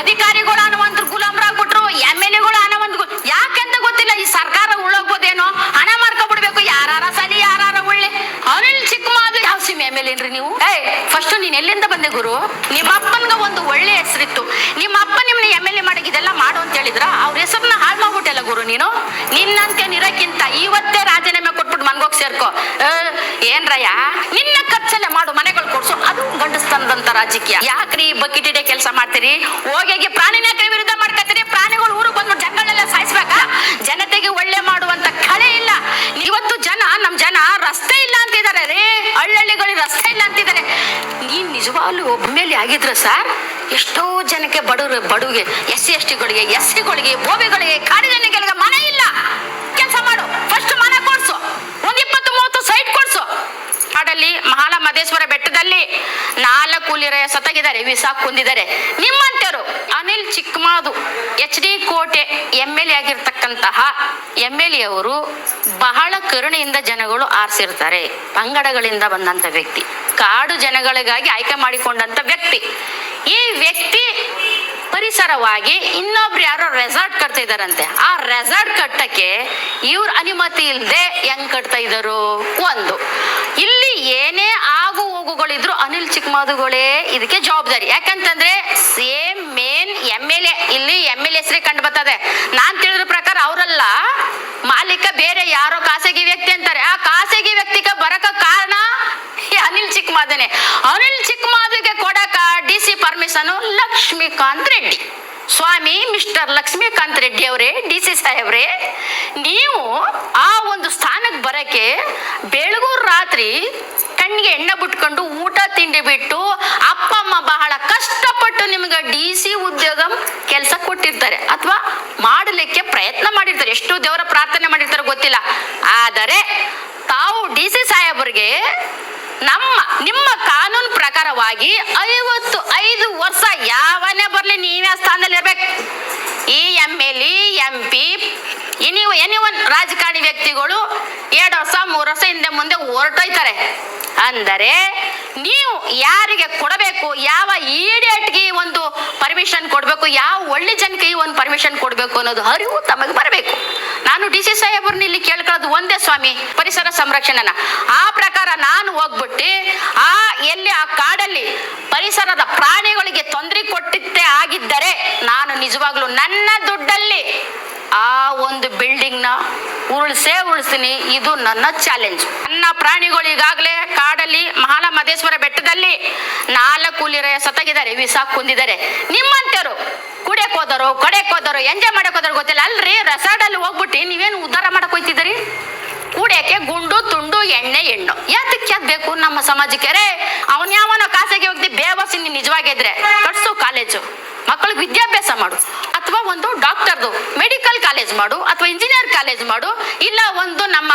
ಅಧಿಕಾರಿಗಳು ಅನ್ನುವಂತ ಗುಲಾಮರಾಗ್ಬಿಟ್ರು, M L ಎಗಳು ಅನ್ನುವಂತ ಯಾಕೆಂತ ಗೊತ್ತಿಲ್ಲ, ಈ ಸರ್ಕಾರ ಉಳ್ಳೋಗ್ಬೋದೇನೋ ಹಣ ಮಾಡ್ಕೊಬಿಡ್ಬೇಕು ಯಾರಾರ ಸಲಿ, ಯಾರಾರ ಒಳ್ಳೆ. ಅನಿಲ್ ಚಿಕ್ಕಮಾದು ಯಾವ ಸಿಮ್ ಎಂ ಎಲ್ ಏನ್ರಿ ನೀವು? ಏಯ್ ಫಸ್ಟ್ ನೀನ್ ಎಲ್ಲಿಂದ ಬಂದೆ ಗುರು? ನಿಮ್ಮ ಅಪ್ಪನ್ಗ ಒಂದು ಒಳ್ಳೆ ಹೆಸರಿತ್ತು. ನಿಮ್ಮ ಅಪ್ಪ ನಿಮ್ನ ಎಂ ಎಲ್ ಎ ಮಾಡಿ ಇದೆಲ್ಲ ಮಾಡು ಅಂತ ಹೇಳಿದ್ರ? ಅವ್ರ ಹೆಸರನ್ನ ಹಾಳು ಮಾಡ್ಬಿಟ್ಟಲ್ಲ ಗುರು ನೀನು? ನಿನ್ನಂತೆ ನಿರಕ್ಕಿಂತ ಇವತ್ತೇ ರಾಜೀನಾಮೆ ಕೊಟ್ಬಿಟ್ಟು ಮನ್ಗೋಗ್ ಸೇರ್ಕೋ. ಏನ್ರಯ್ಯ? ನಿನ್ನ ಖರ್ಚಲ್ಲೇ ಮಾಡು, ಮನೆಗಳು ಕೊಡ್ಸು. ಅದು ಗಂಡಸ್ತನದಂತ ರಾಜಕೀಯ. ಯಾಕ್ರಿ ಬಕೆಟ್ ಇಡೇ ಕೆಲಸ ಮಾಡ್ತೀರಿ? ಹೋಗಿ ಪ್ರಾಣಿ ನಾಯಕರ ವಿರುದ್ಧ ಮಾಡ್ಕೊತೀರಿ ಪ್ರಾಣಿಗಳು ಊರು ಬಂದು ಜಂಗಳೆಲ್ಲ ಸಾಯಿಸ್ಬೇಕಾ? ಜನತೆಗೆ ಒಳ್ಳೆ ಮಾಡುವಂತ ಕಳೆ ಇಲ್ಲ. ಇವತ್ತು ಜನ, ನಮ್ ಜನ ರಸ್ತೆ ಇಲ್ಲ ಅಂತಿದ್ದಾರೆ ರೀ. ಹಳ್ಳಹಳ್ಳಿಗಳಿಗೆ ರಸ್ತೆ ಇಲ್ಲ ಅಂತಿದ್ದಾರೆ. ನೀನ್ ನಿಜವಾಗ್ಲೂ ಒಬ್ಬ ಮೇಲೆ ಆಗಿದ್ರ ಸರ್? ಎಷ್ಟೋ ಜನಕ್ಕೆ ಬಡವರು ಬಡುಗೆ ಎಸ್ ಸಿ ಎಸ್ ಟಿಗಳಿಗೆ ಎಸ್ ಸಿಗಳಿಗೆ ಬೋಬಿಗಳಿಗೆ ಕಾಡಿದನಿಗಳಿಗೆ ಮನೆ ಇಲ್ಲ ಕೆಲಸ ಮಾಡು ಫಸ್ಟ್ ಮನೆ ಕೊಡ್ಸು ಒಂದ್ ಇಪ್ಪತ್ತು ಮೂವತ್ತು ಸೈಟ್ ಕೊಡ್ಸು ಕಾಡಲ್ಲಿ ಮಹಾಲ ಮಹದೇಶ್ವರ ಬೆಟ್ಟದಲ್ಲಿ ನಾಲ್ಕು ಲಿರಯ ಸತಗಿದ್ದಾರೆ ವಿಸಾಕ್ ಕುಂದಿದ್ದಾರೆ ನಿಮ್ಮಂತರು Anil Chikkamadu, H D Kote M L A ಆಗಿರ್ತಕ್ಕಂತಹ M L A ಅವರು ಬಹಳ ಕರುಣೆಯಿಂದ ಜನಗಳು ಆರಿಸಿರ್ತಾರೆ. ಪಂಗಡಗಳಿಂದ ಬಂದಂತ ವ್ಯಕ್ತಿ, ಕಾಡು ಜನಗಳಿಗಾಗಿ ಆಯ್ಕೆ ಮಾಡಿಕೊಂಡಂತ ವ್ಯಕ್ತಿ. ಈ ವ್ಯಕ್ತಿ ಪರಿಸರವಾಗಿ ಇನ್ನೊಬ್ರು ಯಾರೋ ರೆಸಾರ್ಟ್ ಕಟ್ತಾ ಇದಾರಂತೆ ಆ ರೆಸಾರ್ಟ್ ಕಟ್ಟಕ್ಕೆ ಇವ್ರ ಅನುಮತಿ ಇಲ್ಲದೆ ಹೆಂಗ್ ಕಟ್ತಾ ಒಂದು, ಇಲ್ಲಿ ಏನೇ ಆಗು ಹೋಗುಗಳಿದ್ರು ಅನಿಲ್ ಚಿಕ್ಕಮಾದುಗಳೇ ಇದಕ್ಕೆ ಜವಾಬ್ದಾರಿ. ಯಾಕಂತಂದ್ರೆ same man M L A, ಇಲ್ಲಿ ಎಂ ಎಲ್ ಹೆಸರೇ ಕಂಡು ಬರ್ತದೆ. ನಾನ್ ತಿಳಿದ್ರ ಪ್ರಕಾರ ಅವರಲ್ಲ, ಮಾಲೀಕ ಬೇರೆ ಯಾರೋ ಖಾಸಗಿ ವ್ಯಕ್ತಿ ಅಂತಾರೆ. ಆ ಖಾಸಗಿ ವ್ಯಕ್ತಿಗೆ ಬರಕ ಕಾರಣ ಅನಿಲ್ ಚಿಕ್ಕಮಾದನೆ. ಅನಿಲ್ ಚಿಕ್ಕಮಾದಿಗೆ ಕೊಡಕ D C permission Lakshmikanth Reddy. ಸ್ವಾಮಿ, ಮಿಸ್ಟರ್ ಲಕ್ಷ್ಮೀಕಾಂತ್ ರೆಡ್ಡಿ ಅವರೇ, ಡಿ ಸಿ ಸಾಹೇಬ್ರೆ ನೀವು ಆ ಒಂದು ಸ್ಥಾನಕ್ಕೆ ಬರಕ್ಕೆ ಬೆಳಗೂರು ರಾತ್ರಿ ಕಣ್ಣಿಗೆ ಎಣ್ಣೆ ಬಿಟ್ಕೊಂಡು ಊಟ ತಿಂಡಿ ಬಿಟ್ಟು ಅಪ್ಪ, ಅಮ್ಮ ಬಹಳ ಕಷ್ಟಪಟ್ಟು ನಿಮ್ಗೆ ಡಿ ಸಿ ಉದ್ಯೋಗ ಕೆಲಸ ಕೊಟ್ಟಿರ್ತಾರೆ ಅಥವಾ ಮಾಡಲಿಕ್ಕೆ ಪ್ರಯತ್ನ ಮಾಡಿರ್ತಾರೆ. ಎಷ್ಟು ದೇವರ ಪ್ರಾರ್ಥನೆ ಮಾಡಿರ್ತಾರೆ ಗೊತ್ತಿಲ್ಲ. ಆದರೆ ತಾವು ಡಿ ಸಿ ಸಾಹೇಬರಿಗೆ ನಮ್ಮ, ನಿಮ್ಮ ಕಾನೂನು ಪ್ರಕಾರವಾಗಿ ಐವತ್ತು ಐದು ವರ್ಷ ಯಾವನೇ ಬರಲಿ ನೀವೇ ಸ್ಥಾನದಲ್ಲಿ ಇರ್ಬೇಕು ಈ ಎಂ ಎಲ್ ಎಂ ಪಿ ನೀವು ಎನಿ ಒನ್ ರಾಜಕಾರಣಿ ವ್ಯಕ್ತಿಗಳು ಎರಡು ವರ್ಷ, ಮೂರು ವರ್ಷ ಹಿಂದೆ ಮುಂದೆ ಹೊರಟೋಯ್ತಾರೆ. ಅಂದರೆ ನೀವು ಯಾರಿಗೆ ಕೊಡಬೇಕು, ಯಾವ ಈಡಿಯಟ್ಗೆ ಒಂದು ಪರ್ಮಿಷನ್ ಕೊಡಬೇಕು, ಯಾವ ಒಳ್ಳೆ ಜನಕ್ಕೆ ಒಂದು ಪರ್ಮಿಷನ್ ಕೊಡಬೇಕು ಅನ್ನೋದು ಅರಿವು ತಮಗೆ ಬರಬೇಕು. ನಾನು ಡಿ ಸಿ ಸಾಹೇಬ್ರನ್ನ ಇಲ್ಲಿ ಕೇಳ್ಕೊಳ್ಳೋದು ಒಂದೇ ಸ್ವಾಮಿ, ಪರಿಸರ ಸಂರಕ್ಷಣೆನ. ಆ ಪ್ರಕಾರ ನಾನು ಹೋಗ್ಬಿಟ್ಟು ಆ ಎಲ್ಲಿ ಆ ಕಾಡಲ್ಲಿ ಪರಿಸರದ ಪ್ರಾಣಿಗಳಿಗೆ ತೊಂದರೆ ಕೊಟ್ಟಿದ್ದೇ ಆಗಿದ್ದರೆ ನಾನು ನಿಜವಾಗ್ಲೂ ನನ್ನ ದುಡ್ಡಲ್ಲಿ ಆ ಒಂದು ಬಿಲ್ಡಿಂಗ್ನ ಉರುಳಿಸೇ ಉಳಿಸ್ತೀನಿ ಇದು ನನ್ನ ಚಾಲೆಂಜ್. ನನ್ನ ಪ್ರಾಣಿಗಳು ಈಗಾಗಲೇ ಕಾಡಲ್ಲಿ ಮಹಾಲಮದೇಶ್ವರ ಬೆಟ್ಟದಲ್ಲಿ ನಾಲ್ಕು ಕೂಲಿರೆಯ ಸತಗಿದ್ದಾರೆ ವಿಸಾ ಕುಂದಿದ್ದಾರೆ. ನಿಮ್ಮಂತರು ಕುಡಿಯಕ್ ಹೋದರು ಕಡೆಕ್ ಹೋದರು, ಎಂಜಾಯ್ ಮಾಡಕ್ ಹೋದರು ಗೊತ್ತಿಲ್ಲ. ಅಲ್ರಿ ರೆಸಾರ್ಟ್ ಅಲ್ಲಿ ಹೋಗ್ಬಿಟ್ಟು ನೀವೇನು ಉದ್ಧಾರ ಮಾಡಕ್ ಹೋಯ್ತಿದ್ದೀರಿ? ಕುಡಿಯಕ್ಕೆ ಗುಂಡು, ತುಂಡು, ಎಣ್ಣೆ ಹೆಣ್ಣು ಯಾತಕ್ಕೆ ಯಾಕ್ ಬೇಕು ನಮ್ಮ ಸಮಾಜಕ್ಕೆ? ರೇ ಅವನ್ ಯಾವನೋ ಖಾಸಗಿ ಹೋಗ್ತಿ ಬೇವಸಿ ನೀನ್ ನಿಜವಾಗಿದ್ರೆ ಕಟ್ಸು ಕಾಲೇಜು. ಮಕ್ಕಳಿಗೆ ವಿದ್ಯಾಭ್ಯಾಸ ಮಾಡು. ಅಥವಾ ಒಂದು ಡಾಕ್ಟರ್ದು. ಮೆಡಿಕಲ್ ಕಾಲೇಜ್ ಮಾಡು, ಅಥವಾ ಇಂಜಿನಿಯರ್ ಕಾಲೇಜ್ ಮಾಡು. ಇಲ್ಲ ಒಂದು ನಮ್ಮ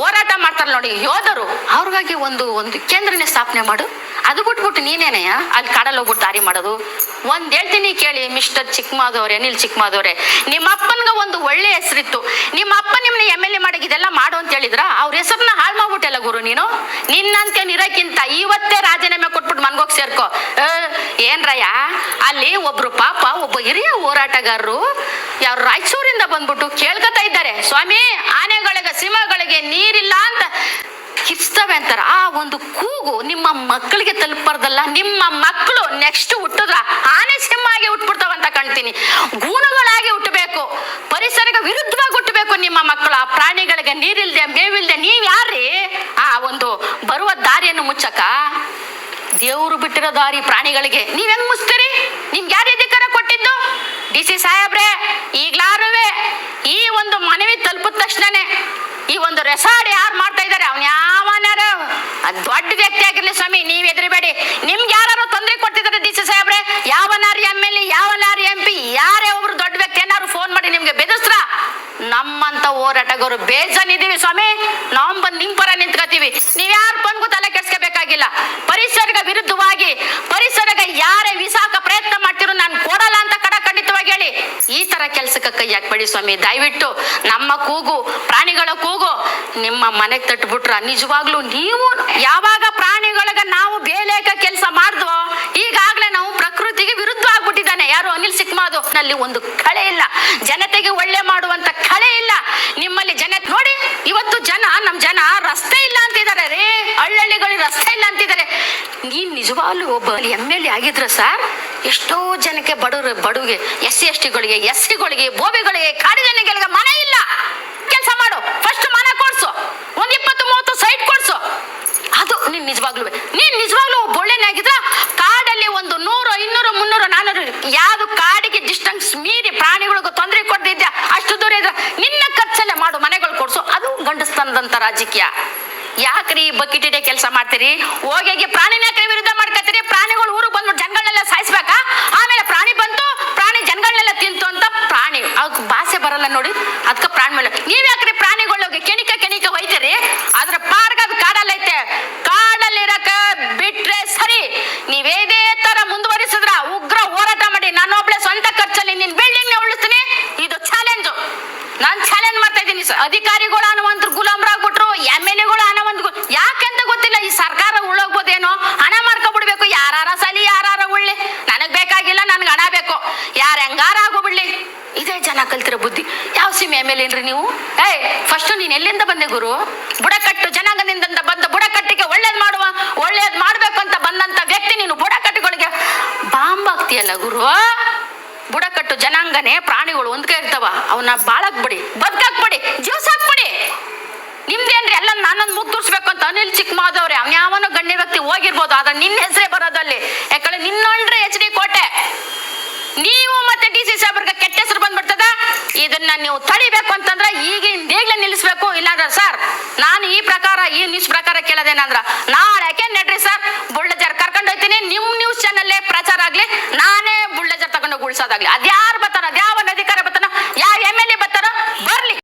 ಹೋರಾಟ ಮಾಡ್ತಾರೆ ನೋಡಿ, ಯೋಧರು, ಅವ್ರಿಗಾಗಿ ಒಂದು ಒಂದು ಕೇಂದ್ರನೇ ಸ್ಥಾಪನೆ ಮಾಡು. ಅದು ಬಿಟ್ಬಿಟ್ಟು ನೀನೇನೆಯ ಅಲ್ಲಿ ಕಾಡಲ್ಲಿ ಹೋಗ್ಬಿಟ್ಟು ದಾರಿ ಮಾಡೋದು. ಒಂದ್ ಹೇಳ್ತೀನಿ ಕೇಳಿ, ಮಿಸ್ಟರ್ ಚಿಕ್ಕಮಾದವ್ರೆ ಅನಿಲ್ ಚಿಕ್ಕಮಾದವ್ರೆ ನಿಮ್ಮ ಅಪ್ಪನ್ಗ ಒಂದು ಒಳ್ಳೆ ಹೆಸರಿತ್ತು. ನಿಮ್ಮ ಅಪ್ಪ ನಿಮ್ನ ಎಂ ಎಲ್ ಎ ಮಾಡಿ ಇದೆಲ್ಲ ಮಾಡು ಅಂತ ಹೇಳಿದ್ರ? ಅವ್ರ ಹೆಸರನ್ನ ಹಾಳು ಮಾಡ್ಬಿಟ್ಟೆಲ್ಲ ಗುರು ನೀನು? ನಿನ್ನಂತೆ ನಿರಕ್ಕಿಂತ ಇವತ್ತೇ ರಾಜೀನಾಮೆ ಕೊಟ್ಬಿಟ್ಟು ಮನ್ಗೋಗ್ ಸೇರ್ಕೋ. ಏನ್ರಯ್ಯ? ಅಲ್ಲಿ ಒಬ್ರು ಪಾಪ, ಒಬ್ಬ ಹಿರಿಯ ಹೋರಾಟಗಾರರು ಯಾರು ರಾಯಚೂರಿಂದ ಬಂದ್ಬಿಟ್ಟು ಕೇಳ್ಕೊತಾ ಇದ್ದಾರೆ. ಸ್ವಾಮಿ ಆನೆಗಳಿಗೆ ಸಿಂಹಗಳಿಗೆ ನೀರಿಲ್ಲ ಅಂತ ಕಿಸ್ತವೆ ಅಂತಾರೆ. ಆ ಒಂದು ಕೂಗು ನಿಮ್ಮ ಮಕ್ಕಳಿಗೆ ತಲುಪಾರ್ದಲ್ಲ ನಿಮ್ಮ ಮಕ್ಕಳು ನೆಕ್ಸ್ಟ್ ಹುಟ್ಟಿದ್ರ ಆನೆ ಸಿಂಹ ಆಗಿ ಹುಟ್ಬಿಡ್ತಾವಂತ ಕಾಣ್ತೀನಿ. ಗುಣಗಳಾಗಿ ಹುಟ್ಟಬೇಕು. ಪರಿಸರಕ್ಕೆ ವಿರುದ್ಧವಾಗಿ ಹುಟ್ಟಬೇಕು ನಿಮ್ಮ ಮಕ್ಕಳು. ಆ ಪ್ರಾಣಿಗಳಿಗೆ ನೀರಿಲ್ದೆ, ಮೇವಿಲ್ದೆ ನೀವ್ ಯಾರ್ರಿ? ಆ ಒಂದು ಬರುವ ದಾರಿಯನ್ನು ಮುಚ್ಚಕ ದೇವರು ಬಿಟ್ಟಿರೋ ದಾರಿ ಪ್ರಾಣಿಗಳಿಗೆ. ನೀವ್ ಹೆಂಗ್ ಮುಚ್ತೀರಿ ನಿಮ್ಗೆ ಯಾರು ಅಧಿಕಾರ ಕೊಟ್ಟಿದ್ದು? ಡಿ ಸಿ ಸಾಹೇಬ್ರೆ, ಈಗ್ಲಾರುವೆ. ಈ ಒಂದು ಮನವಿ ತಲುಪಿದ ತಕ್ಷಣನೇ ಈ ಒಂದು ರೆಸಾರ್ಟ್ ಯಾರು ಮಾಡ್ತಾ ಇದ್ದಾರೆ ಅವ್ನ ಯಾವನಾರು? ದೊಡ್ಡ ವ್ಯಕ್ತಿ ಆಗಿರ್ಲಿ ಸ್ವಾಮಿ, ನೀವ್ ಎದ್ರಿಬೇಡಿ ನಿಮ್ಗೆ ಯಾರು ತೊಂದರೆ ಕೊಡ್ತಿದ್ದಾರೆ ಡಿ ಸಿ ಸಾಹೇಬ್ರೆ? ಯಾವನಾರು ಎಂ ಎಲ್ ಎ ಯಾವನಾರು ಎಂ ಪಿ ಯಾರೇ ಒಬ್ರು ದೊಡ್ಡ ವ್ಯಕ್ತಿ ಏನಾದ್ರು ಫೋನ್ ಮಾಡಿ ನಿಮ್ಗೆ ಬೆದಸ್ತ್ರ ನಮ್ಮಂತ ಹೋರಾಟಗಾರರು ಬೇಜನ್ ಇದೀವಿ ಸ್ವಾಮಿ. ನಾವು ಬಂದ್ ನಿಮ್ ಪರ ನಿಂತ್ಕೋತೀವಿ ನೀವ್ ಯಾರು ಬಂದ್ಗೂ ತಲೆ ಕೆಡ್ಸ್ಕೋಬೇಕಾಗಿಲ್ಲ. ಪರಿಸರಗ ವಿರುದ್ಧವಾಗಿ ಪರಿಸರಗ ಯಾರೇ ವಿಸಾಕ ಪ್ರಯತ್ನ ಮಾಡ್ತಿರೋ ನಾನು ಕೊಡಲ್ಲ ಅಂತ ಕಡ ಖಂಡಿತವಾಗಿ ಹೇಳಿ ಈ ತರ ಕೆಲ್ಸಕ್ಕೆ ಕೈ ಹಾಕ್ಬೇಡಿ ಸ್ವಾಮಿ. ದಯವಿಟ್ಟು ನಮ್ಮ ಕೂಗು, ಪ್ರಾಣಿಗಳ ಕೂಗು ನಿಮ್ಮ ಮನೆಗೆ ತಟ್ಬಿಟ್ರ. ನಿಜವಾಗ್ಲೂ ನೀವು ಯಾವಾಗ ಪ್ರಾಣಿಗಳಿಗೆ ನಾವು ಬೇಲೇಕ ಕೆಲಸ ಮಾಡಿದ್ವೋ ಈಗಾಗ್ಲೇ ನಾವು ಪ್ರಕೃತಿಗೆ ವಿರುದ್ಧ ಆಗ್ಬಿಟ್ಟಿದ್ದಾನೆ. ಯಾರು ಅನಿಲ್ ಸಿಕ್ಮಾದು? ನಲ್ಲಿ ಒಂದು ಕಳೆ ಇಲ್ಲ. ಜನತೆಗೆ ಒಳ್ಳೆ ಮಾಡುವಂತ ಕಳೆ ಇಲ್ಲ. ನಿಮ್ಮಲ್ಲಿ ಜನ ನೋಡಿ, ಇವತ್ತು ಜನ, ನಮ್ ಜನ ರಸ್ತೆ ಇಲ್ಲ ಅಂತಿದ್ದಾರೆ. ರೇ ಹಳ್ಳಿಗಳು ರಸ್ತೆ ಇಲ್ಲ ಅಂತಿದ್ದಾರೆ. ನೀನ್ ನಿಜವಾಗ್ಲೂ ಒಬ್ಬ ಎಂ ಎಲ್ ಎ ಆಗಿದ್ರ ಸರ್? ಎಷ್ಟೋ ಜನಕ್ಕೆ ಬಡವರು ಬಡುಗೆ ಎಸ್ ಸಿ ಎಸ್ ಟಿಗಳಿಗೆ ಎಸ್ ಸಿಗಳಿಗೆ ಬೋಬಿಗಳಿಗೆ ಕಾಡಿದನಿಗಳಿಗೆ ಮನೆ ಇಲ್ಲ. ಕೆಲಸ ಮಾಡು. ಫಸ್ಟ್ ಮನೆ ಕೊಡ್ಸು. ಒಂದ್ ಇಪ್ಪತ್ತು ಮೂವತ್ತು ಸೈಟ್ ಕೊಡ್ಸು. ಅದು ನೀನ್ ನಿಜವಾಗ್ಲೂ ನೀನ್ ನಿಜವಾಗ್ಲೂ ಒಳ್ಳೆನಾಗಿದ್ರ ಕಾಡಲ್ಲಿ ಒಂದು ನೂರು, ಇನ್ನೂರು, ಮುನ್ನೂರು, ನಾನೂರು, ಯಾವ್ದು ಕಾಡಿಗೆ ಡಿಸ್ಟೆನ್ಸ್ ಮೀರಿ ಪ್ರಾಣಿಗಳಿಗೂ ತೊಂದರೆ ಕೊಡ್ದಿದ್ಯಾ? ಅಷ್ಟು ದೂರ ಇದ್ರ ನಿನ್ನ ಖರ್ಚಲ್ಲೇ ಮಾಡು, ಮನೆಗಳು ಕೊಡ್ಸು. ಅದು ಗಂಡಸ್ತನದಂತ ರಾಜಕೀಯ. ಯಾಕ್ರಿ ಬಕಿಟಿಡೆ ಕೆಲಸ ಮಾಡ್ತೀರಿ? ಹೋಗಿ ಪ್ರಾಣಿನ ವಿರುದ್ಧ ಮಾಡ್ಕೊತೀರಿ ಪ್ರಾಣಿಗಳು ಊರಿಗೆ ಬಂದ್ಬಿಟ್ಟು ಜನಗಳನ್ನೆಲ್ಲ ಸಾಯಿಸ್ಬೇಕಾ ಆಮೇಲೆ ಪ್ರಾಣಿ ಬಂತು ಪ್ರಾಣಿ ಜನಗಳನ್ನೆಲ್ಲ ತಿಂತು ಅಂತ ಪ್ರಾಣಿ ಅದಕ್ಕೆ ಬರಲ್ಲ ನೋಡಿ. ಅದಕ್ಕೆ ಪ್ರಾಣ ಮೇಲೆ. ನೀವ್ ಯಾಕ್ರಿ ಕೆಣಿಕ ಕೆಣಿಕ ಹೋಯ್ತೀರಿ? ಅದ್ರ ಪಾರ್ಗ ಅದು ಕಾಡಲ್ಲೈತೆ ಕಾಡಲ್ಲಿ ಇರಕ ಬಿಟ್ರೆ ಸರಿ. ನೀವೇದೇ ತರ ಮುಂದುವರಿಸಿದ್ರ ಉಗ್ರ ಹೋರಾಟ ಮಾಡಿ. ನಾನೊಬ್ಳೆ ಸ್ವಂತ ಖರ್ಚಲ್ಲಿ ನಿನ್ ಬಿಲ್ಡಿಂಗ್ನ ಉಳಿಸ್ತೀನಿ. ಇದು ಚಾಲೆಂಜ್ ನಾನ್ ಚಾಲೆಂಜ್ ಮಾಡ್ತಾ ಇದ್ದೀನಿ. ಅಧಿಕಾರಿಗಳು ಅನ್ನುವಂತ ಗುಲಾಮ್ರಾಗ್ಬಿಟ್ರು ಎಂ ಎಲ್ ಎಗಳು ಅನ್ನುವಂತ ಯಾಕೆಂತ ಗೊತ್ತಿಲ್ಲ ಈ ಸರ್ಕಾರ ಉಳ್ಳೋಗ್ಬೋದೇನೋ ಹಣ ಮಾಡ್ಕೊಬಿಡ್ಬೇಕು ಯಾರಾರ ಸಲಿ ಯಾರಾರ ಉಳ್ಳಿ ನನಗ್ ಬೇಕಾಗಿಲ್ಲ ನನ್ಗೆ ಹಣ ಬೇಕು ಯಾರ ಹೆಂಗಾರ ಆಗೋಬಿಡ್ಲಿ ಇದೇ ಜನ ಕಲ್ತಿರೋ ಬುದ್ಧಿ ಎಂ ಏನ್ರಿ ನೀವು? ಏಯ್ ಫಸ್ಟ್ ನೀನ್ ಎಲ್ಲಿಂದ ಬಂದೆ ಗುರು? ಬುಡಕಟ್ಟು ಜನಾಂಗದಿಂದ ಬಂದ ಬುಡಕಟ್ಟಿಗೆ ಒಳ್ಳೇದ್ ಮಾಡುವ, ಒಳ್ಳೇದ್ ಮಾಡ್ಬೇಕು ಅಂತ ಬಂದಂತ ವ್ಯಕ್ತಿ ನೀನು ಬುಡಕಟ್ಟುಗಳಿಗೆ. ಬಾಂಬ್ ಆಗ್ತೀಯಲ್ಲ ಗುರು? ಬುಡಕಟ್ಟು ಜನಾಂಗನೇ ಪ್ರಾಣಿಗಳು ಒಂದ್ಕೆ ಇರ್ತಾವ. ಅವನ್ನ ಬಾಳಕ್ ಬಿಡಿ ಬದ್ಕಾಕ್ ಬಿಡಿ ಜೀವ ಸಾಕ್ಬಿಡಿ ನಿಮ್ದೇನ್ರಿ ಎಲ್ಲ ನಾನೊಂದು ಮುಗ್ದುರ್ಸ್ಬೇಕು ಅಂತ ಅನಿಲ್ ಚಿಕ್ಕಮಾದವ್ರೆ ಯಾವನೋ ಗಣ್ಯ ವ್ಯಕ್ತಿ ಹೋಗಿರ್ಬೋದು, ಆದ್ರೆ ನಿನ್ನ ಹೆಸರೇ ಬರೋದಲ್ಲಿ. ಯಾಕಂದ್ರೆ ನಿನ್ನೊಳ್ರೆ ಎಚ್ ಡಿ ಕೋಟೆ. ನೀವು ಮತ್ತೆ ಡಿ ಸಿ ಸಾಹೇಬ್ರಿಗೆ ಕೆಟ್ಟ ಹೆಸರು ಬಂದ್ಬಿಡ್ತದ ಇದನ್ನ ನೀವು ತಡಿಬೇಕು ಅಂತಂದ್ರೆ ಈಗಿಂದ ಈಗಲೇ ನಿಲ್ಲಿಸ್ಬೇಕು. ಇಲ್ಲಾಂದ್ರೆ ಸರ್, ನಾನು ಈ ಪ್ರಕಾರ, ಈ ನ್ಯೂಸ್ ಪ್ರಕಾರ ಕೇಳೋದೇನಂದ್ರ ನಾಳೆಗೆ ನಡ್ರಿ ಸರ್ ಬುಳ್ಳಜರ್ ಕರ್ಕೊಂಡು ಹೋಗ್ತೀನಿ ನಿಮ್ ನ್ಯೂಸ್ ಚಾನಲ್ಲೇ ಪ್ರಚಾರ ಆಗ್ಲಿ, ನಾನೇ ಬುಳ್ಳಜರ್ ತಗೊಂಡೋಗಿ ಉಳ್ಸೋದಾಗ್ಲಿ. ಅದ್ಯಾರು ಬರ್ತಾರ ಅದ್ಯಾರು